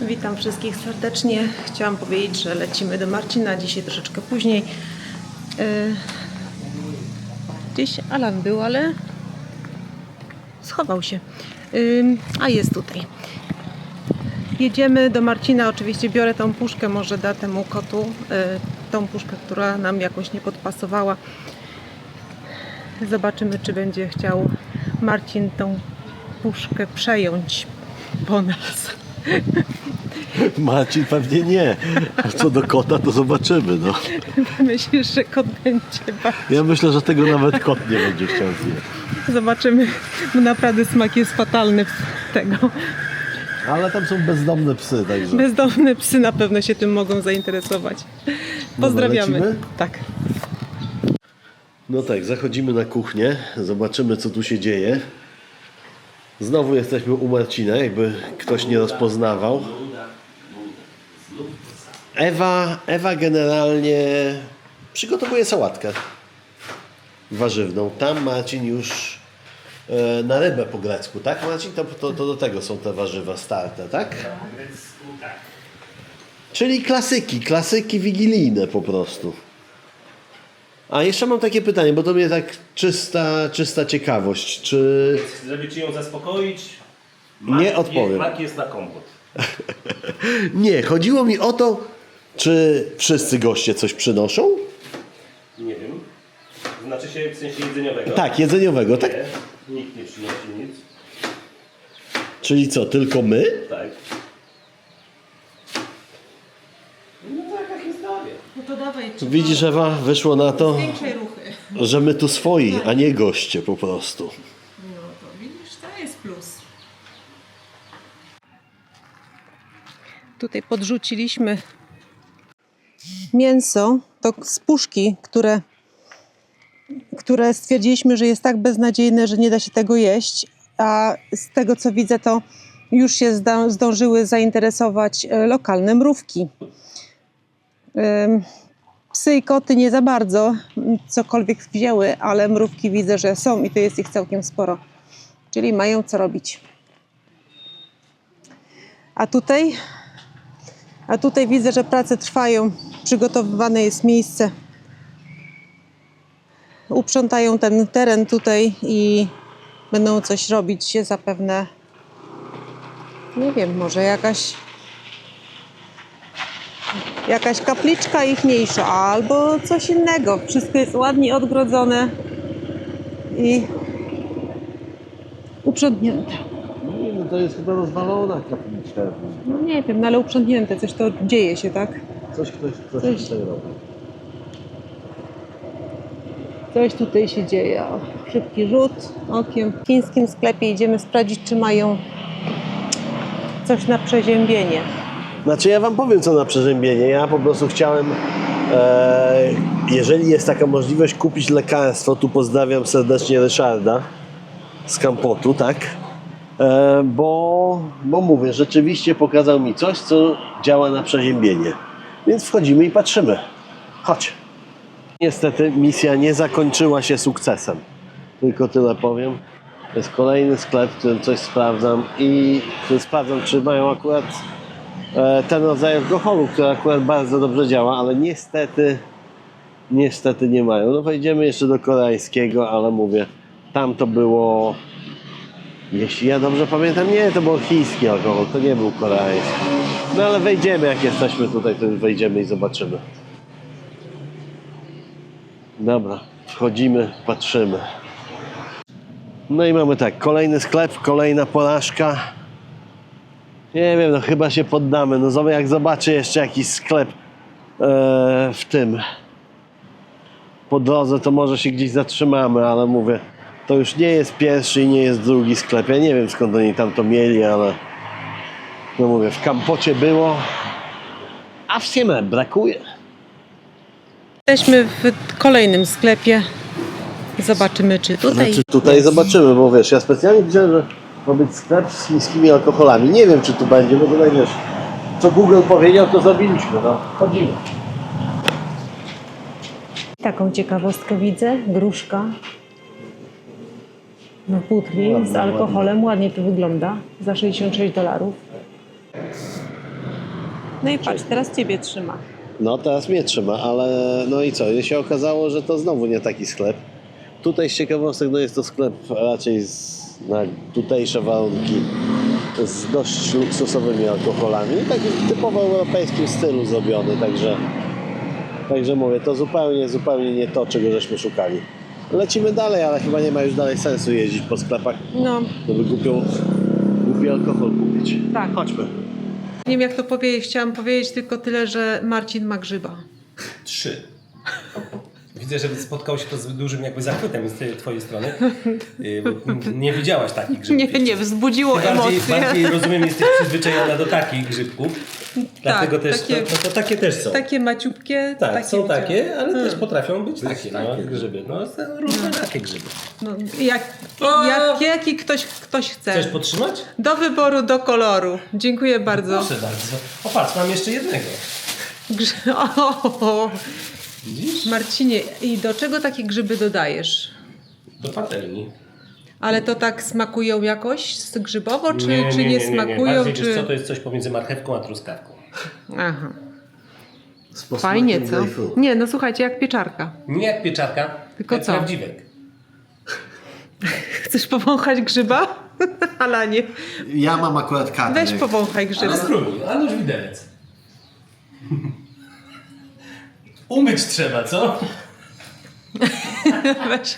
Witam wszystkich serdecznie. Chciałam powiedzieć, że lecimy do Marcina dzisiaj troszeczkę później. Yy, Gdzieś Alan był, ale schował się. A jest tutaj. Jedziemy do Marcina. Oczywiście biorę tą puszkę, może da temu kotu yy, tą puszkę, która nam jakoś nie podpasowała. Zobaczymy, czy będzie chciał Marcin tą puszkę przejąć po nas. Marcin pewnie nie. A co do kota, to zobaczymy. No. Myślisz, że kot będzie ba- Ja myślę, że tego nawet kot nie będzie chciał zjeść. Zobaczymy, bo naprawdę smak jest fatalny tego. Ale tam są bezdomne psy, także. Bezdomne psy na pewno się tym mogą zainteresować. Pozdrawiamy. lecimy? Tak. No tak, zachodzimy na kuchnię, zobaczymy co tu się dzieje. Znowu jesteśmy u Marcina, jakby ktoś nie rozpoznawał. Ewa, Ewa generalnie przygotowuje sałatkę warzywną. Tam Marcin już e, na rybę po grecku, tak Marcin? To, to, to do tego są te warzywa starte, tak? Czyli klasyki, klasyki wigilijne po prostu. A jeszcze mam takie pytanie, bo to mnie tak czysta, czysta ciekawość. Czy Żeby ci ją zaspokoić, Nie odpowiem. Mak jest na kompot. nie, chodziło mi o to, czy wszyscy goście coś przynoszą? Nie wiem. Znaczy się w sensie jedzeniowego. Tak, jedzeniowego, tak? Nie, nikt nie przynosi nic. Czyli co, tylko my? Tak. No taka historia. No to dawaj, Widzisz, Ewa, wyszło na to, większej ruchy. że my tu swoi, a nie goście po prostu. No to widzisz, to jest plus. Tutaj podrzuciliśmy mięso, to z puszki, które, które stwierdziliśmy, że jest tak beznadziejne, że nie da się tego jeść. A z tego co widzę, to już się zdążyły zainteresować e, lokalne mrówki. Psy i koty nie za bardzo cokolwiek wzięły, ale mrówki widzę, że są i to jest ich całkiem sporo. Czyli mają co robić. A tutaj, a tutaj widzę, że prace trwają. Przygotowywane jest miejsce. Uprzątają ten teren tutaj i będą coś robić zapewne. Nie wiem, może jakaś jakaś kapliczka ichniejsza albo coś innego. Wszystko jest ładnie odgrodzone i uprzątnięte. Nie, no to jest chyba rozwalona kapliczka. No nie wiem, no ale uprzątnięte, coś to dzieje się, tak? Coś ktoś, ktoś Coś. tutaj robi. Coś tutaj się dzieje. O, szybki rzut okiem. W chińskim sklepie idziemy sprawdzić, czy mają coś na przeziębienie. Znaczy ja wam powiem co na przeziębienie. Ja po prostu chciałem, e, jeżeli jest taka możliwość, kupić lekarstwo. Tu pozdrawiam serdecznie Ryszarda z Kampotu, tak? E, bo, bo mówię, rzeczywiście pokazał mi coś, co działa na przeziębienie. Więc wchodzimy i patrzymy. Chodź. Niestety misja nie zakończyła się sukcesem. Tylko tyle powiem. To jest kolejny sklep, w którym coś sprawdzam i sprawdzam, czy mają akurat e, ten rodzaj alkoholu, który akurat bardzo dobrze działa, ale niestety niestety nie mają. No wejdziemy jeszcze do koreańskiego, ale mówię, tam to było jeśli ja dobrze pamiętam, nie, to był chiński alkohol, to nie był koreański. No ale wejdziemy, jak jesteśmy tutaj, to wejdziemy i zobaczymy. Dobra, wchodzimy, patrzymy. No i mamy tak, kolejny sklep, kolejna porażka. Nie wiem, no chyba się poddamy. No jak zobaczę jeszcze jakiś sklep e, w tym po drodze, to może się gdzieś zatrzymamy, ale mówię, to już nie jest pierwszy i nie jest drugi sklep. Ja nie wiem skąd oni tam to mieli, ale no mówię, w Kampocie było, a w Siemę brakuje. Jesteśmy w kolejnym sklepie. Zobaczymy, czy tutaj. Znaczy tutaj zobaczymy, bo wiesz, ja specjalnie widziałem, że ma być sklep z chińskimi alkoholami. Nie wiem, czy tu będzie, bo tutaj wiesz, co Google powiedział, to zrobiliśmy, no. Chodzimy. Taką ciekawostkę widzę. Gruszka w butli z alkoholem. Ładnie to wygląda. Za 66 dolarów. No i patrz, teraz ciebie trzyma. No teraz mnie trzyma, ale no i co? I się okazało, że to znowu nie taki sklep. Tutaj z ciekawostek no jest to sklep raczej z, na tutejsze warunki z dość luksusowymi alkoholami. Taki typowo europejskim stylu zrobiony, także, także mówię, to zupełnie, zupełnie nie to, czego żeśmy szukali. Lecimy dalej, ale chyba nie ma już dalej sensu jeździć po sklepach, No, żeby głupią, głupi alkohol kupić. tak. Chodźmy. Nie wiem jak to powiedzieć. Chciałam powiedzieć tylko tyle, że Marcin ma grzyba. Trzy. Widzę, że spotkał się to z dużym jakby zachwytem z twojej strony. Bo Nie widziałaś takich grzybków. Nie, nie, wzbudziło Ty bardziej, emocje. bardziej rozumiem, jesteś przyzwyczajona do takich grzybków. Dlatego też takie- to, to, to takie też są. Takie maciupkie. tak, takie są widziałam. takie, ale też Hmm. potrafią być takie, no, grzyby. No, są różne takie grzyby. No, jak, O! jak, jaki ktoś, ktoś chce. Chcesz podtrzymać? Do wyboru, do koloru. Dziękuję bardzo. Proszę bardzo. O patrz, mam jeszcze jednego. Grze- o, Widzisz? Marcinie, i do czego takie grzyby dodajesz? Do patelni. Ale to tak smakują jakoś z grzybowo, czy nie, czy nie, smakują? Bardziej, czy... wiesz co, to jest coś pomiędzy marchewką a truskawką. Aha. Fajnie, co? Nie, no słuchajcie, jak pieczarka. Nie jak pieczarka, Tylko jak co? prawdziwek. Chcesz powąchać grzyba? Alanie, Ja mam akurat kartę. weź powąchaj grzyba. Ale spróbuj, a nóż widelec. Umyć trzeba, co? Weź.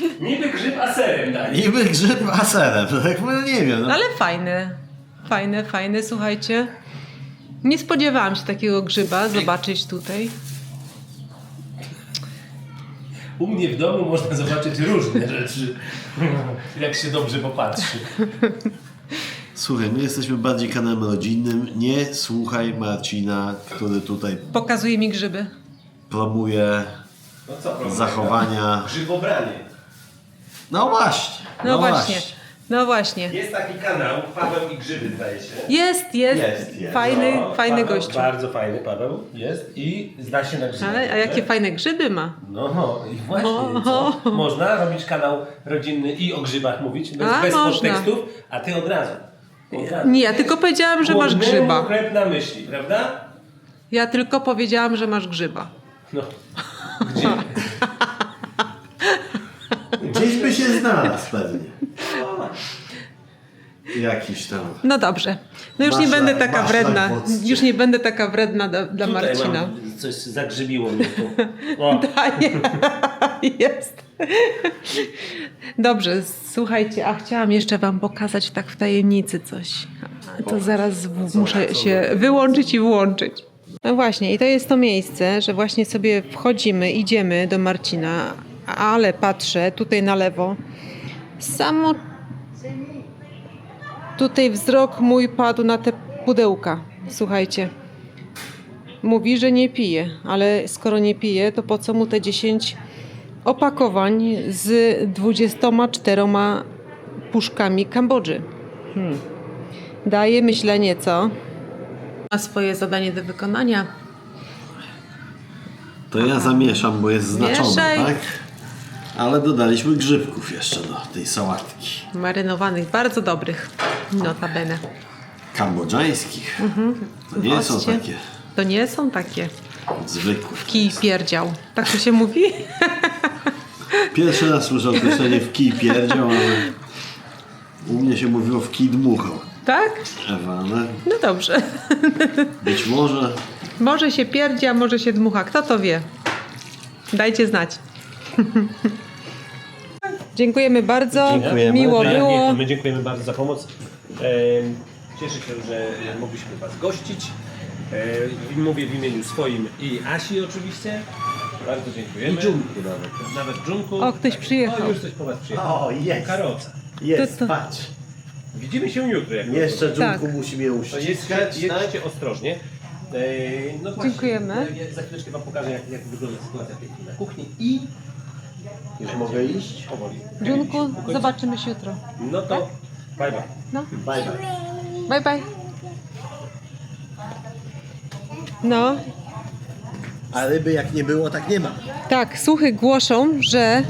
Niby grzyb a serem daj. Niby grzyb a serem, tak no nie wiem. No. Ale fajne, fajne, fajne, słuchajcie. Nie spodziewałam się takiego grzyba zobaczyć tutaj. U mnie w domu można zobaczyć różne rzeczy, jak się dobrze popatrzy. Słuchaj, my jesteśmy bardziej kanałem rodzinnym. Nie słuchaj Marcina, który tutaj Pokazuje mi grzyby. Promuje No co, problem? zachowania. Grzybobranie. No właśnie. No, właśnie. No właśnie. Jest taki kanał, Paweł i Grzyby zdaje się. Jest, jest. Jest, jest. Fajny, No, fajny Paweł, gościu. Bardzo fajny Paweł jest i zna się na grzyby. Ale, a jakie fajne grzyby ma. No, no i właśnie, O. co? Można robić kanał rodzinny i o grzybach mówić, bez, A, bez można. podtekstów, a ty od razu. Od razu. Nie, ja tylko powiedziałam, że masz Głodnemu grzyba. chleb na myśli, prawda? Ja tylko powiedziałam, że masz grzyba. No. Gdzie? Gdzieś by się znalazł pewnie. Jakiś tam. No dobrze. No już nie będę na- taka wredna. Już nie będę taka wredna dla, dla Tutaj Marcina. mam, coś zagrzybiło mnie tu. O, Daje. Jest. Dobrze, słuchajcie, a chciałam jeszcze Wam pokazać tak w tajemnicy coś. To zaraz w- muszę się wyłączyć i włączyć. No właśnie, i to jest to miejsce, że właśnie sobie wchodzimy, idziemy do Marcina, ale patrzę tutaj na lewo. Samo tutaj wzrok mój padł na te pudełka. Słuchajcie. Mówi, że nie pije, ale skoro nie pije, to po co mu te 10 opakowań z 24 puszkami Kambodży? Hmm. Daje myślenie, co? Ma swoje zadanie do wykonania. To ja zamieszam, bo jest znaczone, Mieszaj. tak? Ale dodaliśmy grzybków jeszcze do tej sałatki. Marynowanych, bardzo dobrych. Notabene. Kambodżańskich. To nie są Zobaczcie. takie To nie są takie zwykłe. kij pierdział. Tak to się mówi? Pierwszy raz słyszę określenie w kij pierdział, ale u mnie się mówiło w kij dmuchał. Tak? No dobrze. być może Może się pierdzi, a może się dmucha. Kto to wie? Dajcie znać. Dziękujemy bardzo. Dziękujemy. Miło było. My dziękujemy bardzo za pomoc. Cieszę się, że mogliśmy Was gościć. Mówię w imieniu swoim i Asi oczywiście. Bardzo dziękujemy. I Dżunku nawet. Nawet Dżunku. O, ktoś przyjechał. O, już ktoś po Was przyjechał. O, jest. Karoca. jest, To- to- patrz. Widzimy się jutro. Jak Jeszcze Dżunku Tak. musi mnie To uściskać, jedźcie, tak? jedźcie ostrożnie. E, No właśnie, Dziękujemy. Ja, ja za chwileczkę Wam pokażę, jak, jak wygląda sytuacja w tej chwili na kuchni i Już mogę iść? Powoli. Junku, zobaczymy się jutro. No to bye bye. No, Bye bye. bye bye. No, A ryby jak nie było, tak nie ma. tak, słuchy głoszą, że...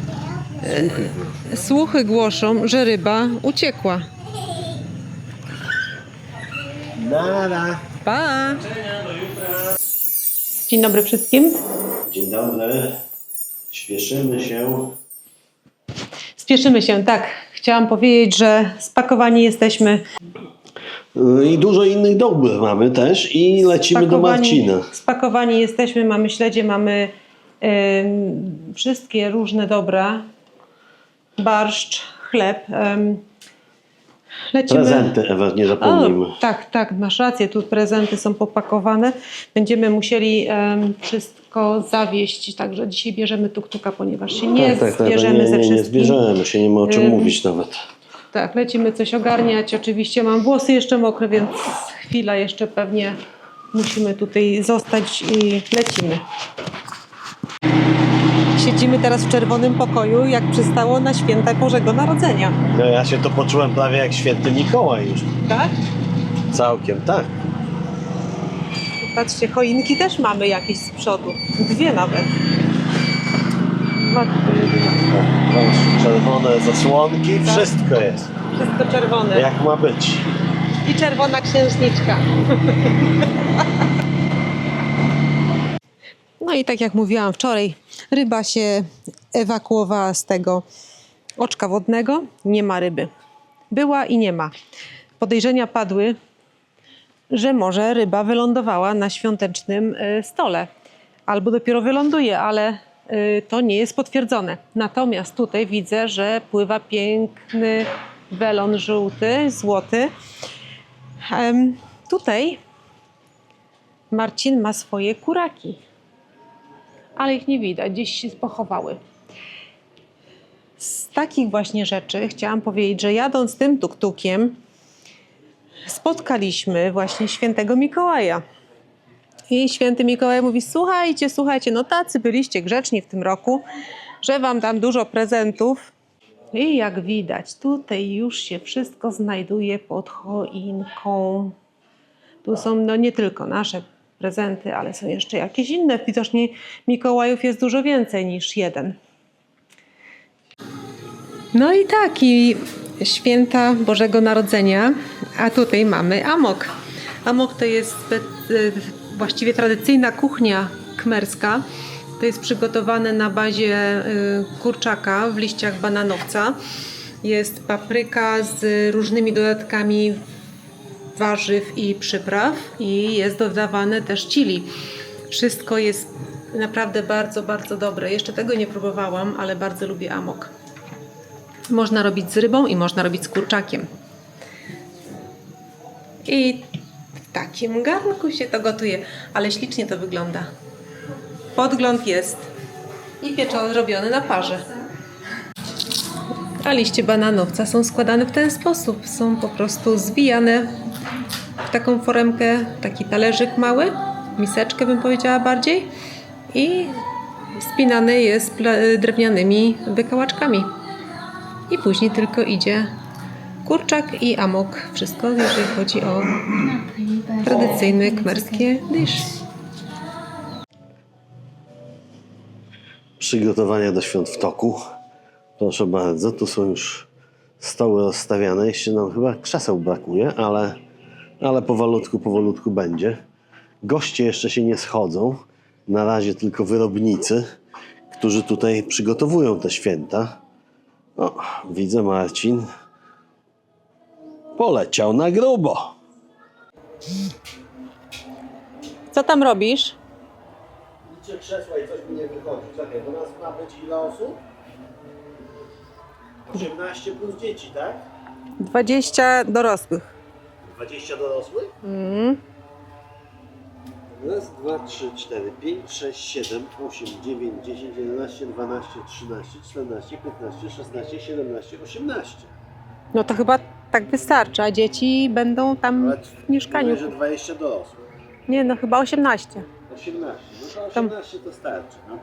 e, Słuchy głoszą, że ryba uciekła. Nara. Pa! Dzień dobry wszystkim. Dzień dobry. Śpieszymy się. Spieszymy się, tak. Chciałam powiedzieć, że spakowani jesteśmy. I dużo innych dóbr mamy też i lecimy do Marcina. Spakowani jesteśmy, mamy śledzie, mamy wszystkie różne dobra. Barszcz, chleb. Lecimy. Prezenty, Ewa, nie zapomnijmy. O, tak, tak, masz rację, tu prezenty są popakowane. Będziemy musieli em, wszystko zawieźć, także dzisiaj bierzemy tuktuka, ponieważ się nie tak, tak, tak, zbierzemy nie, ze nie, nie wszystkim. zbierzemy się, nie ma o czym Ym. mówić nawet. Tak, lecimy coś ogarniać. Oczywiście mam włosy jeszcze mokre, więc chwila jeszcze pewnie musimy tutaj zostać i lecimy. Siedzimy teraz w czerwonym pokoju, jak przystało na święta Bożego Narodzenia. No ja się to poczułem prawie jak święty Mikołaj już. Tak? Całkiem, tak. Patrzcie, choinki też mamy jakieś z przodu. Dwie nawet. Matko jedyna. Czerwone zasłonki, Tak. wszystko jest. Wszystko czerwone. Jak ma być. I czerwona księżniczka. No i tak jak mówiłam wczoraj, ryba się ewakuowała z tego oczka wodnego. Nie ma ryby. Była i nie ma. Podejrzenia padły, że może ryba wylądowała na świątecznym y, stole. Albo dopiero wyląduje, ale y, to nie jest potwierdzone. Natomiast tutaj widzę, że pływa piękny welon żółty, złoty. Tutaj Marcin ma swoje kuraki, ale ich nie widać, gdzieś się pochowały. Z takich właśnie rzeczy chciałam powiedzieć, że jadąc tym tuktukiem spotkaliśmy właśnie świętego Mikołaja. I święty Mikołaj mówi: Słuchajcie, słuchajcie, no tacy byliście grzeczni w tym roku, że wam dam dużo prezentów. I jak widać, tutaj już się wszystko znajduje pod choinką. Tu są no nie tylko nasze prezenty, ale są jeszcze jakieś inne. Widocznie Mikołajów jest dużo więcej niż jeden. No i tak, i święta Bożego Narodzenia, a tutaj mamy amok. Amok to jest y, właściwie tradycyjna kuchnia kmerska. To jest przygotowane na bazie y, kurczaka w liściach bananowca. Jest papryka z różnymi dodatkami warzyw i przypraw i jest dodawane też chili. Wszystko jest naprawdę bardzo, bardzo dobre. Jeszcze tego nie próbowałam, ale bardzo lubię amok. Można robić z rybą i można robić z kurczakiem. I w takim garnku się to gotuje, ale ślicznie to wygląda. Podgląd jest i pieczony robiony na parze. A liście bananowca są składane w ten sposób. Są po prostu zwijane w taką foremkę, taki talerzyk mały, miseczkę bym powiedziała bardziej i spinany jest drewnianymi wykałaczkami. I później tylko idzie kurczak i amok. Wszystko, jeżeli chodzi o tradycyjne kmerskie dysz. Przygotowania do świąt w toku. Proszę bardzo, tu są już stoły rozstawiane. Jeszcze nam chyba krzeseł brakuje, ale, ale powolutku, powolutku będzie. Goście jeszcze się nie schodzą. Na razie tylko wyrobnicy, którzy tutaj przygotowują te święta. O, widzę Marcin. Poleciał na grubo. Co tam robisz? Liczę krzesła i coś mi nie wychodzi. Czekaj, bo nas ma być ile osób? 18 plus dzieci, tak? 20 dorosłych. 20 dorosłych? Mm. Raz, dwa, trzy, cztery, pięć, sześć, siedem, osiem, dziewięć, dziesięć, jedenaście, dwanaście, trzynaście, czternaście, piętnaście, szesnaście, siedemnaście, osiemnaście. No to chyba tak wystarczy, a dzieci będą tam Ale w mieszkaniu. mówię, że 20 dorosłych. Nie, no chyba 18. 18. No to Tam- 18 to starczy, no.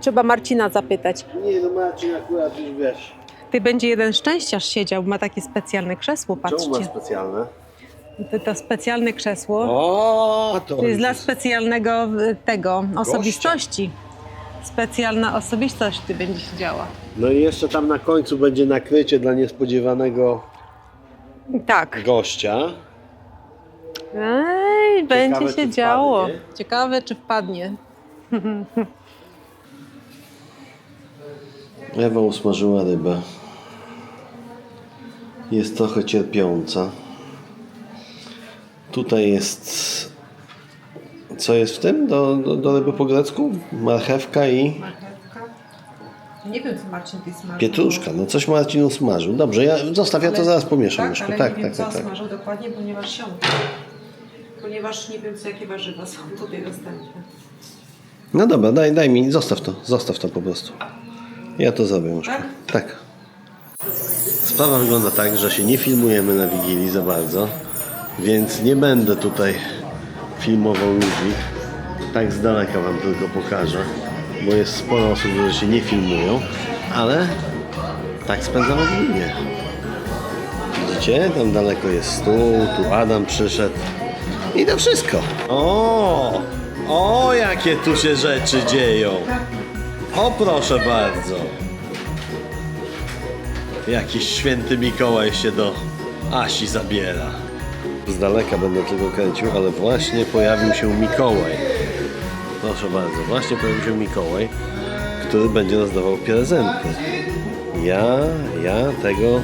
Trzeba Marcina zapytać. Nie, no Marcin akurat już wiesz. Ty będzie jeden szczęściarz siedział, ma takie specjalne krzesło, Czemu ma patrzcie. specjalne? To, to specjalne krzesło O, to to jest dla specjalnego y, tego osobistości. Specjalna osobistość ty będzie siedziała. No i jeszcze tam na końcu będzie nakrycie dla niespodziewanego Tak. gościa. Ej, będzie czy się wpadnie. działo. Ciekawe, czy wpadnie. Ewa usmażyła rybę. Jest trochę cierpiąca. Tutaj jest. Co jest w tym do, do, do ryby po grecku? Marchewka i Nie wiem, co Marcin ty smażył. pietruszka. No coś Marcin usmażył. Dobrze, ja zostaw, ja to zaraz pomieszam. Tak, Myszko. ale tak, nie wiem, tak, co tak, tak. smażył dokładnie, ponieważ się. Ponieważ nie wiem, co jakie warzywa są tutaj dostępne. No dobra, daj, daj mi, zostaw to, zostaw to po prostu. Ja to zrobię już. Tak? Tak. Sprawa wygląda tak, że się nie filmujemy na Wigilii za bardzo, więc nie będę tutaj filmował ludzi. Tak z daleka Wam tylko pokażę, bo jest sporo osób, które się nie filmują, ale tak spędzamy Wigilię. Widzicie? Tam daleko jest stół, tu Adam przyszedł. I to wszystko. O! O, jakie tu się rzeczy dzieją. O, proszę bardzo. Jakiś święty Mikołaj się do Asi zabiera. Z daleka będę tylko kręcił, ale właśnie pojawił się Mikołaj. Proszę bardzo, właśnie pojawił się Mikołaj, który będzie rozdawał prezenty. Ja, ja tego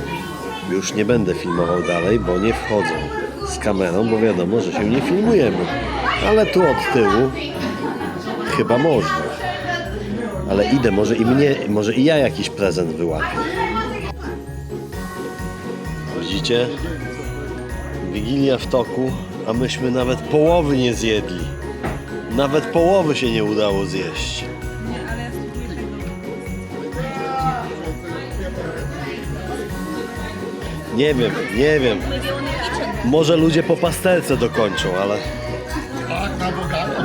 już nie będę filmował dalej, bo nie wchodzę z kamerą, bo wiadomo, że się nie filmujemy. Ale tu od tyłu chyba można. Ale idę, może i mnie, może i ja jakiś prezent wyłapię. Widzicie? Wigilia w toku, a myśmy nawet połowy nie zjedli. Nawet połowy się nie udało zjeść. Nie wiem, nie wiem. Może ludzie po pastelce dokończą, ale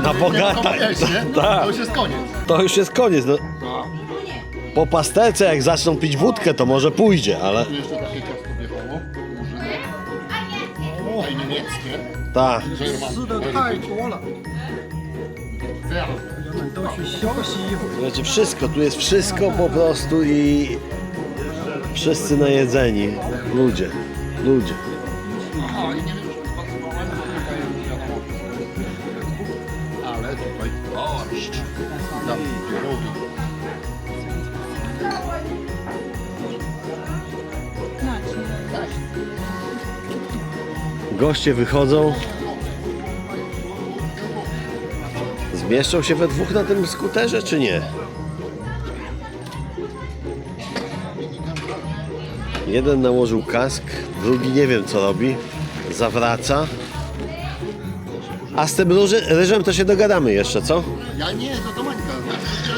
na bogato. Na bogato, To, wiesz, nie? tak. to już jest koniec. to już jest koniec. No. Po pastelce jak zaczną pić wódkę, to może pójdzie, ale Tu jeszcze takie ciasto wjechało. Murzynek. Oj, niemieckie. tak. 吃的太多了。这样， Słuchajcie, wszystko, tu jest wszystko po prostu i wszyscy najedzeni. Ludzie, ludzie. aha, i nie wiem, Tam pierogi. Goście wychodzą. Zmieszczą się we dwóch na tym skuterze, czy nie? Jeden nałożył kask, drugi nie wiem co robi. Zawraca. A z tym róży, ryżem to się dogadamy jeszcze, co? Ja nie, to do Mańka. Ja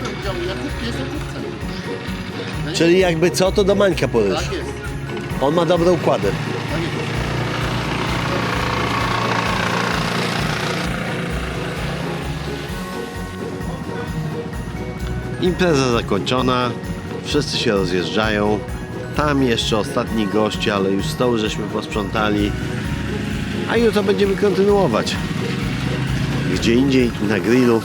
nie działu, ja kupię, jestem kupcem. Czyli jakby co, to do Mańka po ryż. Tak jest. On ma dobre układy. Tak jest. Impreza zakończona, wszyscy się rozjeżdżają. Tam jeszcze ostatni goście, ale już stoły żeśmy posprzątali. A jutro będziemy kontynuować. Gdzie indziej na grillu